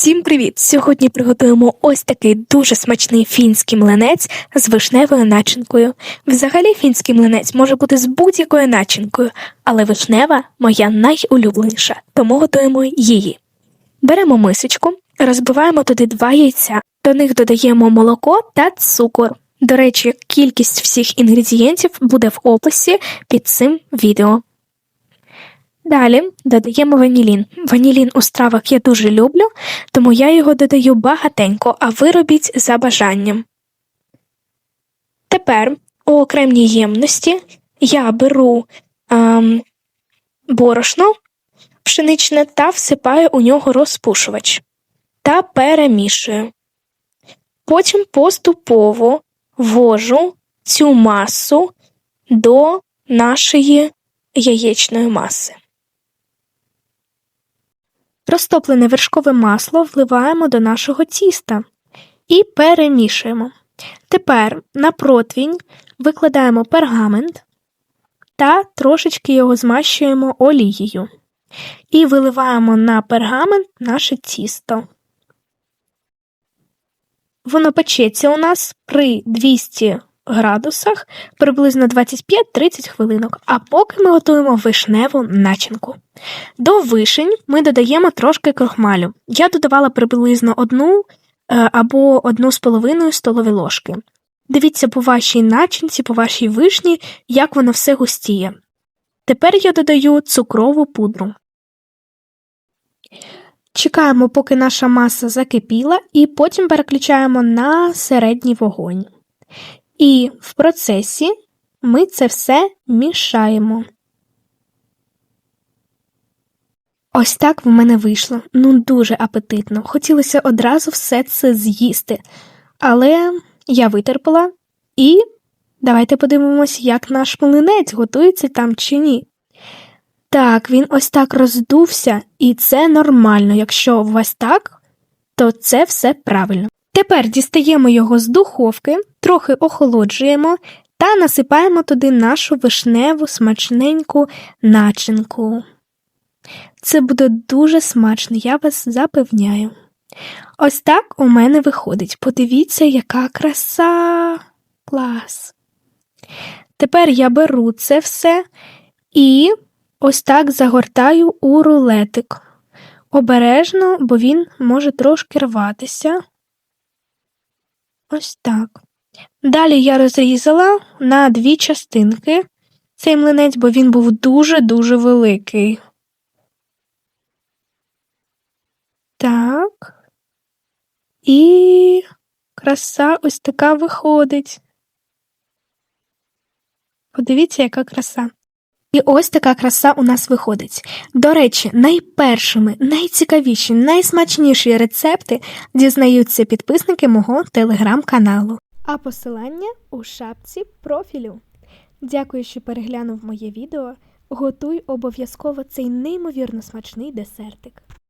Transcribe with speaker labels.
Speaker 1: Всім привіт! Сьогодні приготуємо ось такий дуже смачний фінський млинець з вишневою начинкою. Взагалі фінський млинець може бути з будь-якою начинкою, але вишнева моя найулюбленіша, тому готуємо її. Беремо мисочку, розбиваємо туди два яйця, до них додаємо молоко та цукор. До речі, кількість всіх інгредієнтів буде в описі під цим відео. Далі додаємо ванілін. Ванілін у стравах я дуже люблю, тому я його додаю багатенько, а ви робіть за бажанням. Тепер у окремій ємності я беру ем, борошно пшеничне та всипаю у нього розпушувач та перемішую. Потім поступово ввожу цю масу до нашої яєчної маси. Розтоплене вершкове масло вливаємо до нашого тіста і перемішуємо. Тепер на противінь викладаємо пергамент та трошечки його змащуємо олією. І виливаємо на пергамент наше тісто. Воно печеться у нас при 200 градусах приблизно 25-30 хвилинок, а поки ми готуємо вишневу начинку. До вишень ми додаємо трошки крохмалю. Я додавала приблизно одну е, або одну з половиною столові ложки. Дивіться по вашій начинці, по вашій вишні, як воно все густіє. Тепер я додаю цукрову пудру. Чекаємо, поки наша маса закипіла, і потім переключаємо на середній вогонь. І в процесі ми це все мішаємо. Ось так в мене вийшло. Ну, дуже апетитно. Хотілося одразу все це з'їсти. Але я витерпала і давайте подивимось, як наш млинець готується там чи ні. Так, він ось так роздувся, і це нормально. Якщо у вас так, то це все правильно. Тепер дістаємо його з духовки, трохи охолоджуємо та насипаємо туди нашу вишневу смачненьку начинку. Це буде дуже смачно, я вас запевняю. Ось так у мене виходить. Подивіться, яка краса. Клас. Тепер я беру це все і ось так загортаю у рулетик. Обережно, бо він може трошки рватися. Ось так. Далі я розрізала на дві частинки цей млинець, бо він був дуже-дуже великий. Так. І краса ось така виходить. Подивіться, яка краса. І ось така краса у нас виходить. До речі, найпершими, найцікавіші, найсмачніші рецепти дізнаються підписники мого телеграм-каналу. А посилання у шапці профілю. Дякую, що переглянув моє відео. Готуй обов'язково цей неймовірно смачний десертик.